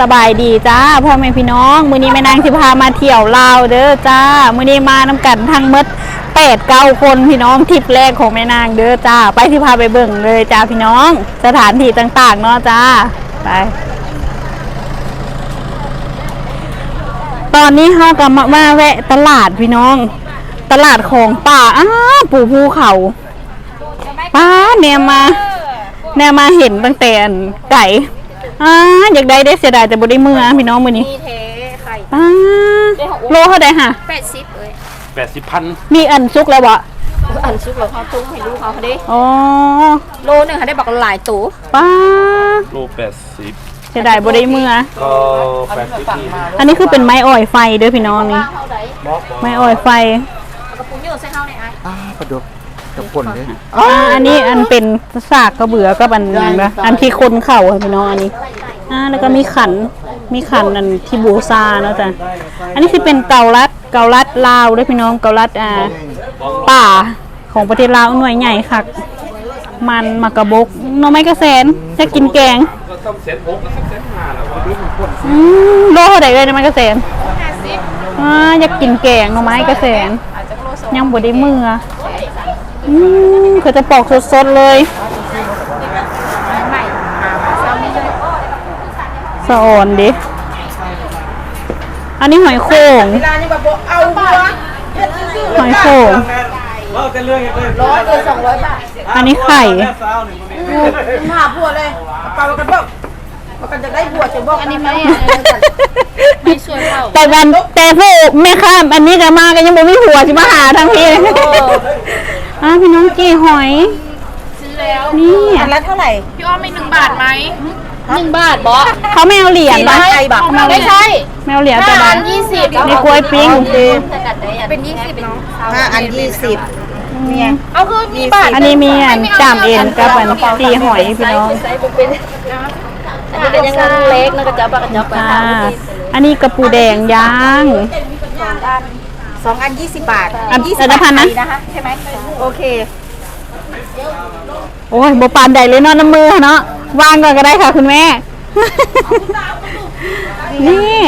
สบายดีจ้าพ่อแม่พี่น้อง มื้อนี้แม่นางสิพามาเที่ยวลาวเด้อจ้า มื้อนี้มานํกันทั้งหมดแปดเก้าคนพี่น้องทริปแรกของแม่นางเด้อจ้า ไปที่พาไปเบิ่งเลยจ้าพี่น้อง สถานที่ต่างๆเนาะจ้า ไป ตอนนี้เฮาก็มามาแวะตลาดพี่น้อง ตลาดของป่าอ้าปู่ภูเขาป้าแนมมา แนมมาเห็นตั้งแต่อันไก่ อ่าอยากได้ได้เสียดายแต่บ่ได้มืออะพี่น้องมื้อนี้มีเทไข่อ่าโลเท่าใดฮะแปดสิบเอ้ยแปดสิบพันมีอันซุกแล้วบ่อันซุปเราเขาตุ้งให้ลูกเขาเขาดิอ๋อโลหนึงเขาได้บอกหลายตัวป้าโลแปดสิบเสียดายบ่ได้มืออะก็แปดสิบนี่อันนี้คือเป็นไม้อ้อยไฟเด้อพี่น้องนี่เขาได้ไม้อ้อยไฟกระปุกเยอะใส่เขาในไอ้อ่าปลาดุก กับป่นเลยอ่าอันนี้อันเป็นสากกระเบือกับอันนั้นนะอันที่คนเข่าอะพี่น้องอันนี้อ่าแล้วก็มีขันมีขันอันที่บูซาเนาะจ้ะอันนี้คือเป็นเกาลัดเกาลัดลาวเด้วยพี่น้องเกาลัดอ่าป่าของประเทศลาวหน่วยใหญ่คักมันมากระบกหน่อไม้กระแสนจะกินแกงก็ต้องเซ็ตหกแล้วเซ็ตห้าแล้ววะอืมโลเท่าไหร่เลยหน่อไม้กระแสนอ่าอยากกินแกงหน่อไม้กระแสนยังบ่ได้มือ อืมเขาจะปอกสดๆเลยใหม่หามาซ้ำนี่เลยสะอ่อนดิ อันนี้หอยโข่งเวลานี่แบบบอกเอาหัวเฮ็ดซื่อหอยโข่งๆร้อยเลยสองร้อยบาท อันนี้ไข่หาผัวเลยเอาไปว่ากันบอกว่ากันจะได้ผัวจะบอกอันนี้ไม่ไม่ช่วยเขาแต่วันแต่ผู้แม่ข้ามอันนี้ก็มาก็ยังบ่มีหัวสิมาหาทางพี่ อ่าพี่น้องจี้หอย ซื้อแล้วนี่ อันละเท่าไหร่พี่อ้อมมีหนึ่งบาทไหมหนึ่งบาทบอเขาไม่เอาเหรียญนะไอ้บักไม่ใช่ไม่เอาเหรียญแต่ห้าละอันยี่สิบมีกล้วยปิ้งเป็นยี่สิบเนาะห้าอันยี่สิบเอาคือมีบาทอันนี้มีอันจามเอ็นกับอันตีหอยพี่น้องอันนี้เป็นยังไงเล็กนะกระจับกระจับอ่าอันนี้กระปูแดงย่าง สองอันยี่สิบบาทอันอันละพันนะ นะคะใช่ไหมโอเค โอ้ยบปานใดเลยเนาะน้ำมือเนาะวางก่อนก็ได้ค่ะ คุณแม่ นี่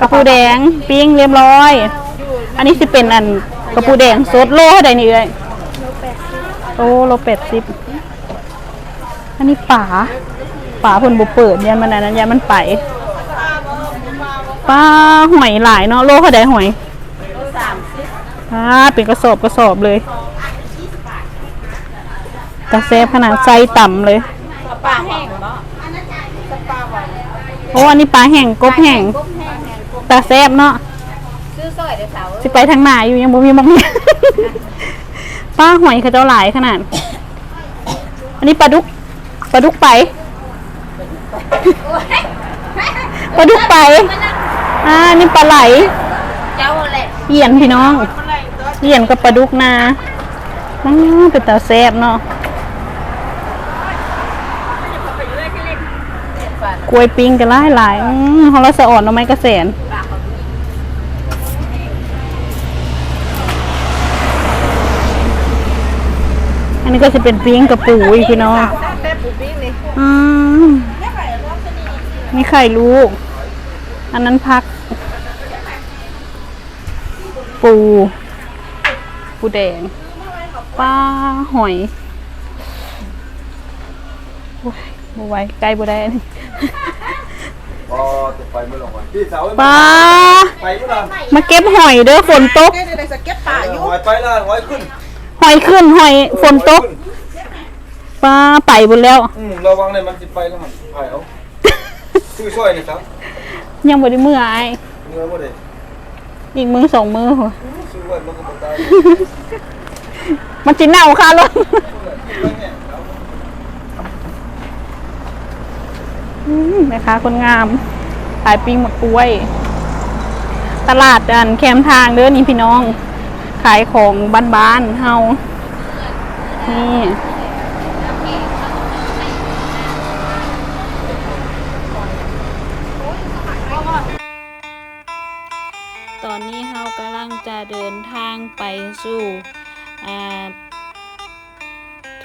กระปูแดงปิ้งเรียบร้อย อันนี้สิเป็นอันกระปูแดงสดโลเท่าใดนี่เลยโอ้โลเป็ดสิบอันนี้ป่าป่าเพิ่นบ่เปิดยันมันอันนั้นยันมันไปปลาหอยหลายเนาะโลเท่าใดหอย อ่าเป็นกระสอบกระสอบเลยกระเซฟขนาดไซส์ต่ำเลย ปลาแห้งบ่โอ้อันนี้ปลาแห้งกบแห้งตาแซบเนาะซื้อซอยเดี๋ยวเสาร์สิไปทางหนาอยู่ยังบ่มีมองเนี่ยป้าหอยเขาเจ้าหลายขนาด อันนี้ปลาดุกปลาดุกไปปลาดุกไป อ่าอันนี่ปลาไหล เจ้าแหละเหยียนพี่น้อง เยียนกับปลาดุกนาอืมเป็นตาแซบเนาะกล้วยปิ้งกันหลายหลายอืมเขาละสะอ่อนเอาไหมกระแสนอันนี้ก็จะเป็นปิ้งกับปูอีกพี่น้องนี่อืมมีไข่ลูก อันนั้นพัก ปู ปูแดงปลาหอยโอ้ยบไหว้ใกล้บ่ได้อันนี้อ๋อจะไปเมื่อไหร่พี่สาวปลาไปเมื่อไหร่มาเก็บหอยเด้อฝนตกแกจะได้สเก็ตป่าอยู่ หอยไปละหอยขึ้นหอยขึ้นหอยฝนตกปลาไปหมดแล้ว อืมระวังเลยมันจะไปแล้วมันไปเอาชื่อช่วยนะครับยังบ่ได้มือไอายเนื้อบ่ได้อีกมือสองมือหัวชื่อว่า มันจีนจิเน่าค่ะลูกนะคะคนงามขายปิ้งหมดกล้วย ตลาดอันแคมทางเด้อนี่พี่น้อง ขายของบ้านๆเฮานี่ ไปสู่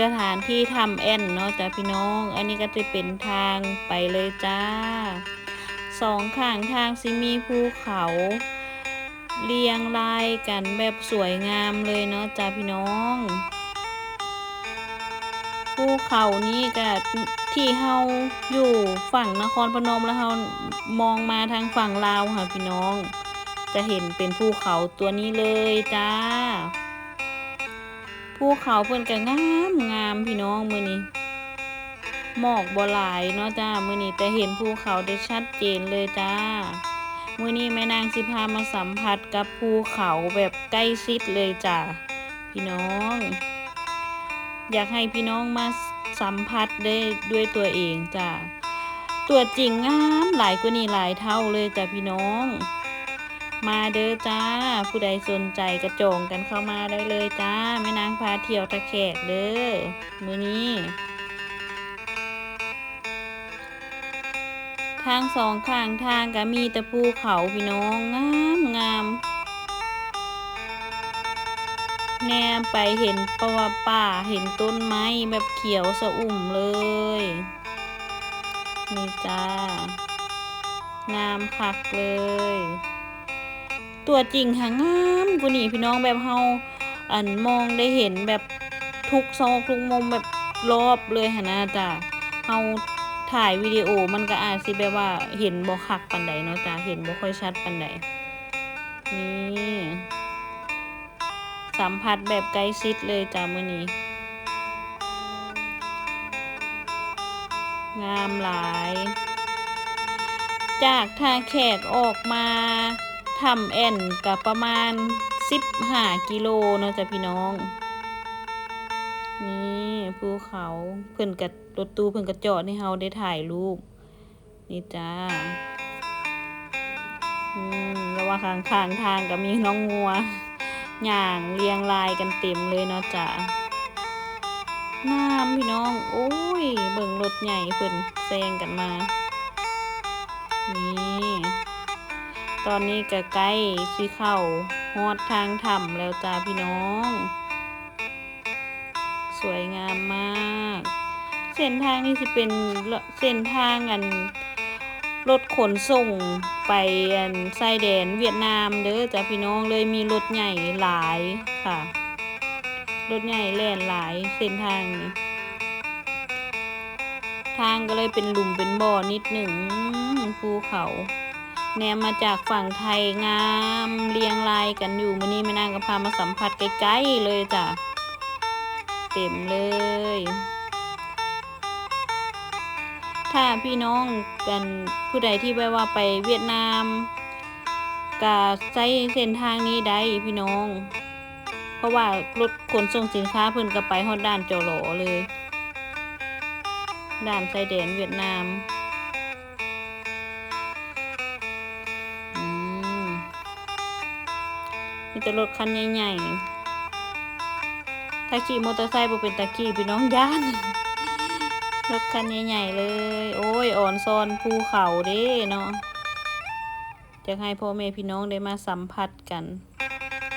สถานที่ทำแอนเนาะจ้ะพี่น้อง อันนี้ก็จะเป็นทางไปเลยจ้าสองข้างทางสิมีภูเขา เรียงรายกันแบบสวยงามเลยเนาะจ้าพี่น้องภูเขานี้ก็ที่เฮาอยู่ฝั่งนครพนมแล้วเฮามองมาทางฝั่งลาวค่ะพี่น้อง จะเห็นเป็นภูเขาตัวนี้เลยจ้าภูเขาเพิ่อนก็งามงามพี่น้องมือนี้หมอกบ่หลายเนาะจ้ามือนี้แต่เห็นภูเขาได้ชัดเจนเลยจ้ามือนี้แม่นางสิพามาสัมผัสกับภูเขาแบบใกล้ชิดเลยจ้าพี่น้อง อยากให้พี่น้องมาสัมผัสได้ด้วยตัวเองจ้าตัวจริงงามหลายกว่านี้หลายเท่าเลยจ้าพี่น้อง มาเด้อจ้า ผู้ใดสนใจกระจงกันเข้ามาได้เลยจ้าแม่นางพาเที่ยวตะแขกเด้อมือนี้ ทางสองข้างทางก็มีต่ภูเขาพี่น้องงามงามแนมไปเห็นปว่าป่าเห็นต้นไม้แบบเขียวสะอุ่มเลย นี่จ้างามคักเลย ตัวจริงหางามกูนี่พี่น้องแบบเฮาอันมองได้เห็นแบบทุกซอกทุกมุมแบบรอบเลยหนะจ้ะเฮาถ่ายวิดีโอมันก็อาจสิแบบว่าเห็นบ่คักปันใดเนาะจ้ะเห็นบ่ค่อยชัดปันใดนี่สัมผัสแบบใกล้ชิดเลยจ้ะมื้อนี้งามหลาย จากท่าแขกออกมา ทำแอนกับประมาณ15กิโลเนาะจ้ะพี่น้อง นี่ภูเขาเพิ่อนกับรถตู้เพิ่อนกระจอดให้เฮาได้ถ่ายรูป นี่จ้าอืมแล้วว่าข้างข้างๆทางก็มีน้องงัวย่างเรียงรายกันเต็มเลยเนาะจ้ะน้ำพี่น้อง โอ้ย เบิ่งรถใหญ่เพิ่นแซงกันมา นี่ ตอนนี้ก็ใกล้สิเข้าฮอดทางถ้ำแล้วจ้าพี่น้อง สวยงามมาก เส้นทางนี้สิเป็นเส้นทางอันรถขนส่งไปอันชายแดนเวียดนามเด้อจ้าพี่น้องเลยมีรถใหญ่หลายค่ะ รถใหญ่แล่นหลายเส้นทางนี้ทางก็เลยเป็นหลุมเป็นบ่อนิดหนึ่งภูเขา แนมมาจากฝั่งไทยงามเรียงรายกันอยู่มื้อนี้แม่นางก็พามาสัมผัสใกล้ๆเลยจ้ะเต็มเลย ถ้าพี่น้องเป็นผู้ใดที่แบบว่าไปเวียดนามก็ใช้เส้นทางนี้ได้พี่น้อง เพราะว่ารถขนส่งสินค้าเพิ่นก็ไปฮอดด้านจอหลอเลยด่านชายแดนเวียดนาม มีแต่รถคันใหญ่ๆถ้าขี่มอเตอร์ไซค์บ่เป็นตะขี่พี่น้องย่านรถคันใหญ่ๆเลย โอ้ย อ่อนซอนภูเขาเด้เนาะจะให้พ่อแม่พี่น้องได้มาสัมผัสกัน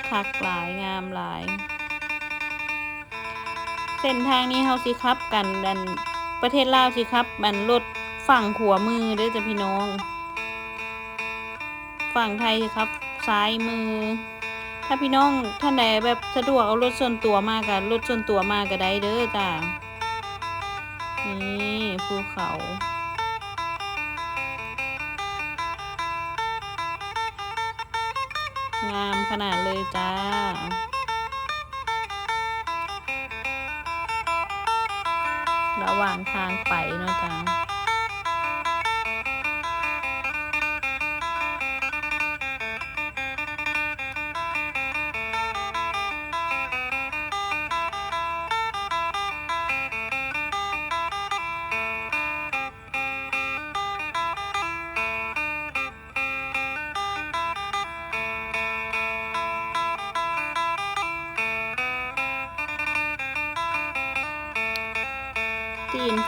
คักหลายงามหลาย เส้นทางนี้เฮาสิขับกันดันประเทศลาวสิครับมันรถฝั่งขวามือเด้อจ้ะพี่น้อง ฝั่งไทยสิครับ ซ้ายมือ ถ้าพี่น้องท่านใดแบบสะดวกเอารถส่วนตัวมากันรถส่วนตัวมากก็ได้เด้อจ้ะนี่ภูเขา งามขนาดเลยจ้าระหว่างทางไปเนาะจ๊ะ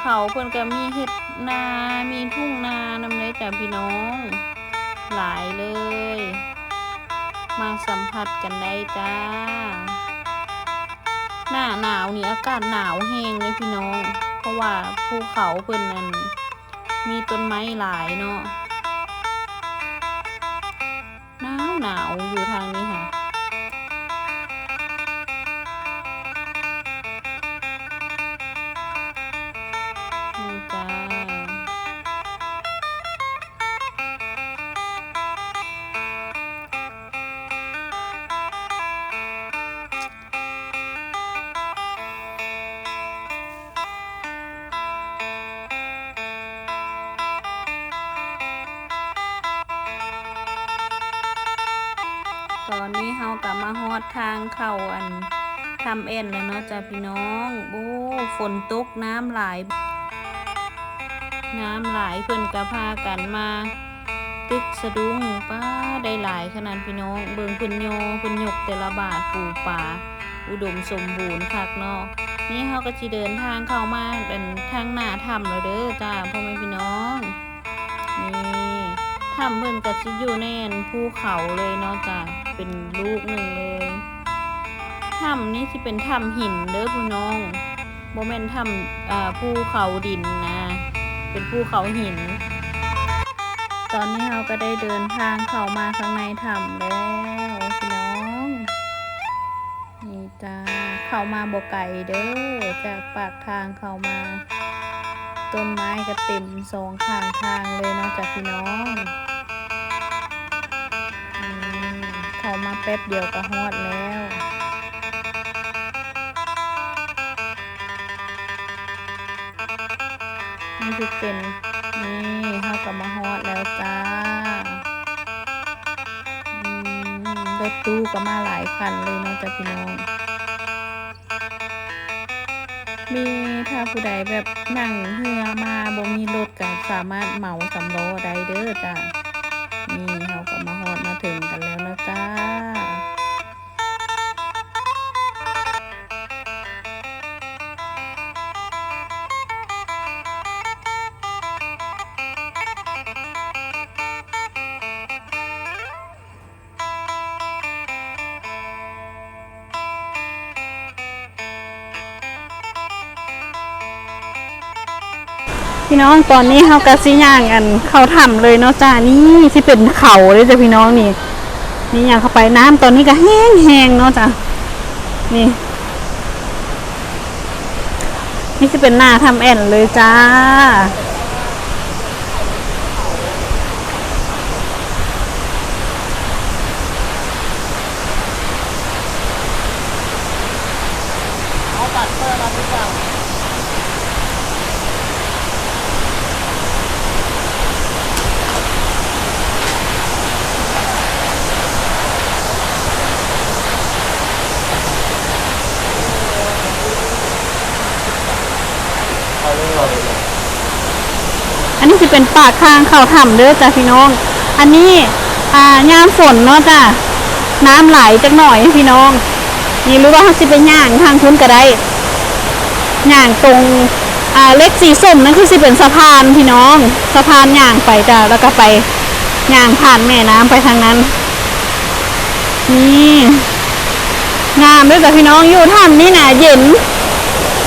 เขาเพิ่นก็มีเห็ดนา มีทุ่งนานำเลยจ้ะพี่น้อง หลายเลย มาสัมผัสกันได้จ้า หน้าหนาวนี่อากาศหนาวแห้งเลยพี่น้อง เพราะว่าภูเขาเพิ่นนั้นมีต้นไม้หลายเนาะ เข้าอันทำเอ็นแล้วเนาะจ้าพี่น้องโอ้ฝนตกน้ำหลายน้ำหลายเพิ่อนกระพากันมา ตึกสะดุ้งป้าได้หลายขนาดพี่น้อง เบิงเพิ่นโยเพิ่นยกแต่ละบาทปูป่า อุดมสมบูรณ์คักเนาะนี่เฮาก็สิเดินทางเข้ามาเป็นทางหน้าถ้ำแล้วเด้อจ้าพ่อแม่พี่น้องนี่ถ้ำเพิ่อนก็สิอยู่ในอันภูเขาเลยเนาะจ้าเป็นลูกหนึ่งเลย ถ้ำนี้สิเป็นถ้ำหินเด้อพี่น้องบ่แมนถ้ำภูเขาดินนะ เป็นภูเขาหิน ตอนนี้เราก็ได้เดินทางเข้ามาข้างในถ้ำแล้วพี่น้อง นี่จ้าเข้ามาบ่ไก่เด้อจากปากทางเข้ามา ต้นไม้ก็เต็มสองข้างทางเลยเนาะจากพี่น้องเข้ามาแป๊บเดียวก็ฮอดแล้ว นี่คือเป็นนี่เข้ากลับมาฮอดแล้วจ้าอืมรถตู้ก็มาหลายคันเลยเนาะจ้ะพี่น้อง มีถ้าผู้ใดแบบนั่งเรือมาบ่มีรถก็สามารถเหมาสำล้อได้เด้อจ้านี่เขาก็มาฮอดมาถึงกัน พี่น้องตอนนี้เฮากะสิย่างกันเขาถ้ำเลยเนาะจ้านี่ที่เป็นเขาเลยจ้ะพี่น้องนี่นี่อย่างเข้าไปน้ำตอนนี้ก็แห้งแห้งๆเนาะจ้ะนี่ นี่จะเป็นหน้าทำแอนเลยจ้า อันนี้จะ เป็นปากทางเข้าถ้ำเด้อจ้ะพี่น้อง อันนี้อ่ายามฝนเนาะจ้ะน้ำไหลจักหน่อยพี่น้อง นี่รู้ว่าเขาสิไปย่างทางทุนก็ได้ย่างตรงอ่าเล็กสีส้มนั่นคือสิเป็นสะพานพี่น้องสะพานย่างไปจ้ะแล้วก็ไปย่างผ่านแม่น้ำไปทางนั้น นี่งามด้วยจ้ะพี่น้องอยู่ถ้ำนี่นะเย็น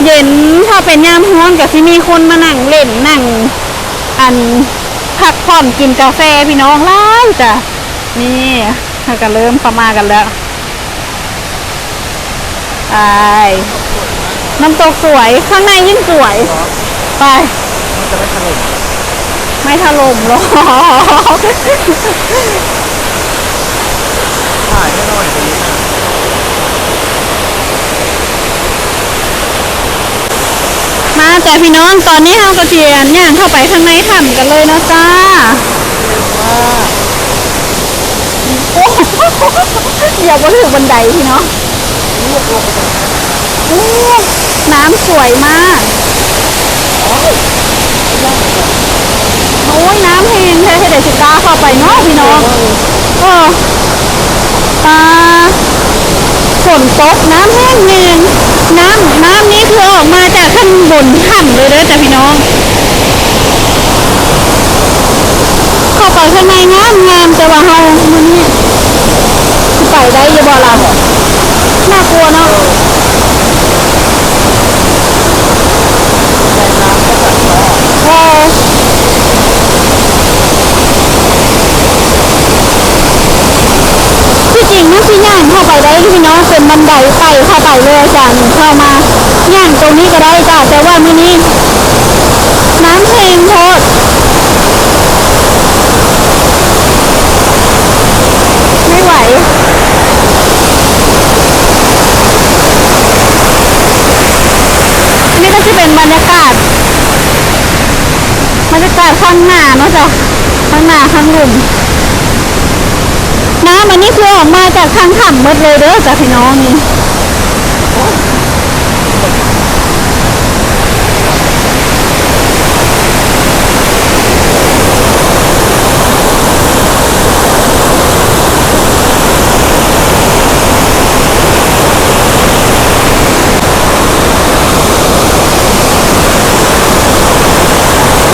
เย็นถ้าเป็นยามฮ้อนก็สิมีคนมานั่งเล่นนั่ง อันพักผ่อนกินกาแฟพี่น้องไล่จ้ะนี่เราก็เริ่มเข้ามากันแล้วไปน้ำตกสวยข้างในยิ่งสวย ไปไม่ถล่มหรอกถ่ายให้หน่อยดีนะ มาแต่พี่น้องตอนนี้เราก็เทียนย่างเข้าไปข้างในถ้ำกันเลยเนาะจ้าโอ้โหอย่าว่าถึงบันไดพี่น้องน้ำสวยมาก โอ้ยน้ำแห้งแท้ๆเดี๋ยวสิก้าเข้าไปเนาะพี่น้องเออตาฝนตกน้ำแห้งแห้ง น้ำน้ำนี้คือออกมาจากข้างบนถ้ำเลยเด้อจ้ะพี่น้องเข้าไปข้างในงามงามแต่ว่าเฮามันนี่สิไปได้อยังบ่ล่ะน่ากลัวเนาะเออ จริงนะสิย่านเข้าไปได้พี่น้องเป็นบันไดไปเข้าไปเลยจ้ะเข้ามาย่างตรงนี้ก็ได้จ้ะแต่ว่ามื้อนี้น้ำแห้งโพดไม่ไหวอันนี้ก็จะเป็นบรรยากาศบรรยากาศข้างหน้าเนาะจ้ะข้างหน้าข้างหลุม อันนี้คือออกมาจากทางถ้ำหมดเลยเด้อจ้ะพี่น้องนี่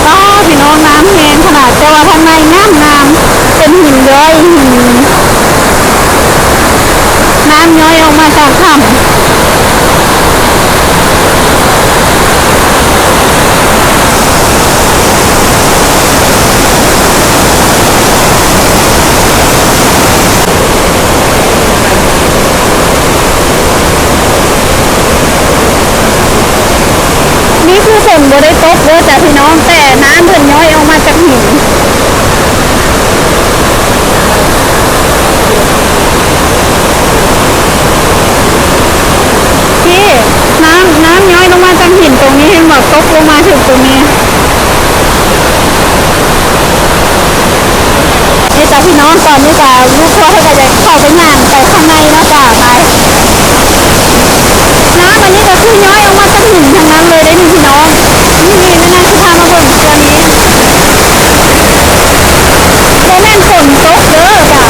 อ๋อพี่น้องน้ำแห้งขนาดแต่ว่าทางในน้ำน้ำเป็นหินย้อยหินน้ำย้อยออกมาจากถ้ำ นี่คือฝนบ่ได้ตกเด้อจ้ะพี่น้องแต่น้ำเพิ่นย้อยออกมาจากหินพี่น้ำน้ำย้อยลงมาจากหินตรงนี้เห็นบอกตกลงมาถึงตรงนี้นี่ ก่อนนี่จ้ะลูกทัวร์เขาก็จะเข้าไปย่างไปข้างในเนาะจ้าไป น้ำอันนี้ก็คือย้อยออกมาจากหินทั้งนั้นเลยได้นี่พี่น้อง นี่นี่แม่นางที่พามาเบิ่งตัวนี้โมเมนฝนตกเด้อจ้ะ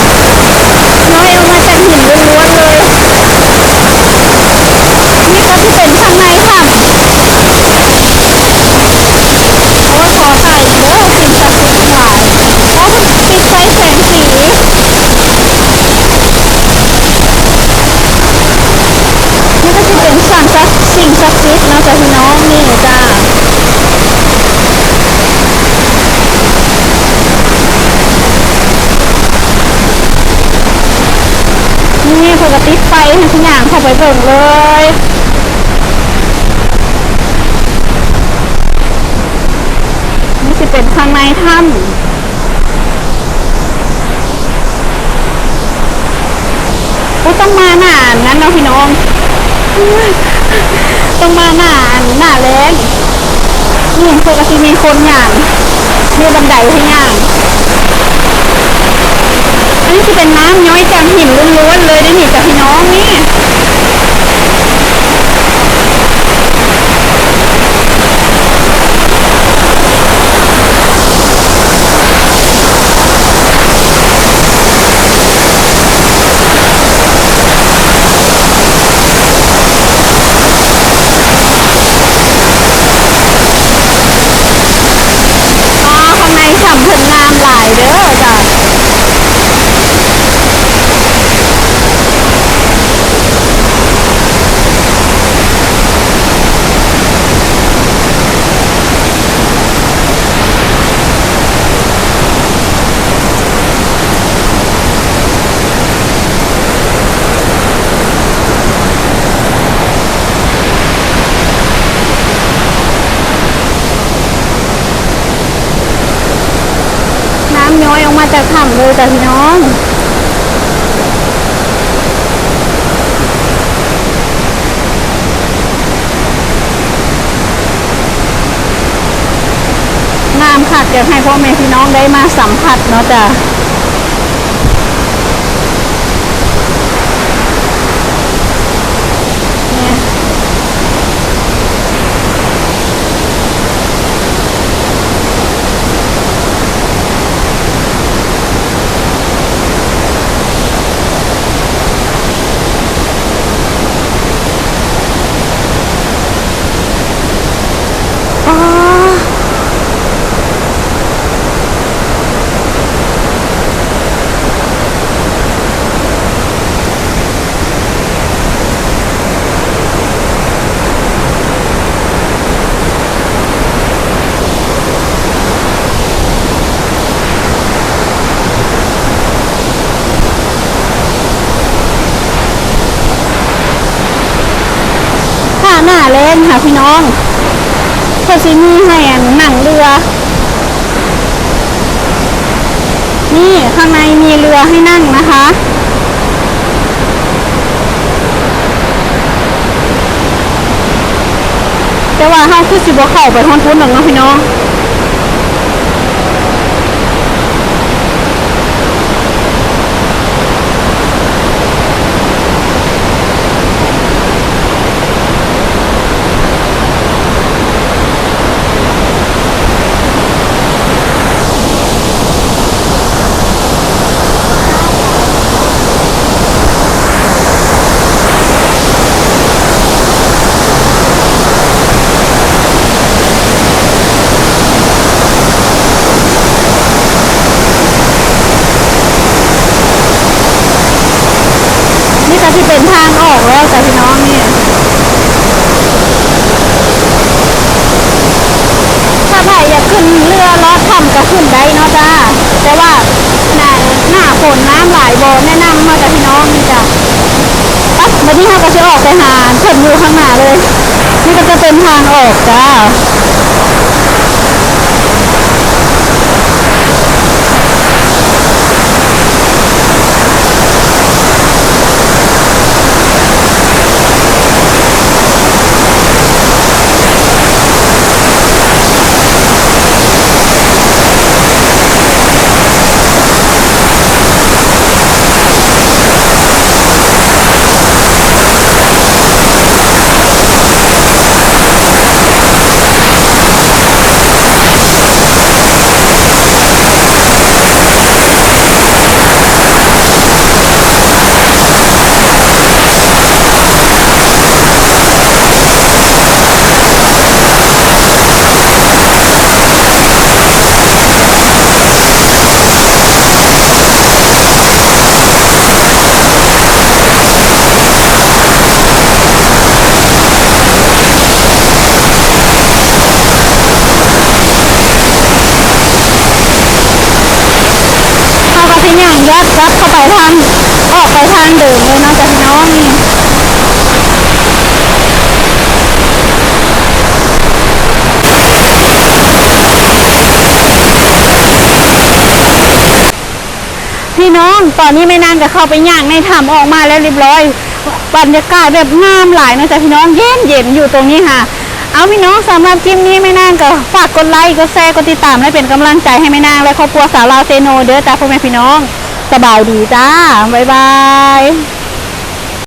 ย้อยออกมาจากหินล้วนๆเลย นี่ก็ที่เป็นข้างในถ้ำโอ้ยขอถ่ายอีกเด้อสิ่งศักดิ์สิทธิ์ทั้งหลายโอ้เพิ่นติดไฟแสงสี นี่ก็จะเป็นสั่งศักดิ์สิ่งศักดิ์สิทธิ์เนาะจ้ะพี่น้องนี่จ้านี่ปกติดไฟให้ทุกอย่างเข้า ไปเบิ่งเลยนี่จะเป็นข้างในถ้ำก็ต้องมาหนางั้นเนาะพี่น้อง ต้องมาหน้าหน้าแรงนี่ปกติมีคนอย่างมีบันไดให้ย่างอันนี้จะเป็นน้ำย้อยจากหินล้วนๆเลยได้นี่จากพี่น้องนี่อ๋อข้างในฉ่ำเพิ่นงามหลายเด้อจ้ะ น้ำย้อยออกมา จากถ้ำเลยจ้ะพี่น้องงามค่ะเดี๋ยวให้พ่อแม่พี่น้องได้มาสัมผัสเนาะจ้ะเนี่ยอ๋อ งค่ะพี่น้องเพื่อซิมีให้อันหนังเรือ นี่ ข้างในมีเรือให้นั่งนะคะ แต่ว่าเฮาคือสิบ่เข้าไปฮอนทุนหรอกเนาะพี่น้อง ไปทางออกไปทางเดิมเลยเนาะจ้ะพี่น้องนี่พี่น้องตอนนี้ไม่นานจะเข้าไปย่างในถ้ำออกมาแล้วเรียบร้อยบรรยากาศแบบงามหลายนะจ้ะพี่น้องเย็นเย็นอยู่ตรงนี้ค่ะ เอาพี่น้องสำหรับคลิปนี้ไม่นานก็ฝากกดไลค์กดแชร์กดติดตามและเป็นกำลังใจให้ไม่นางและครอบครัวสาวลาวเซโนเด้อจ้าพ่อแม่พี่น้อง สบายดีจ้า บ๊ายบาย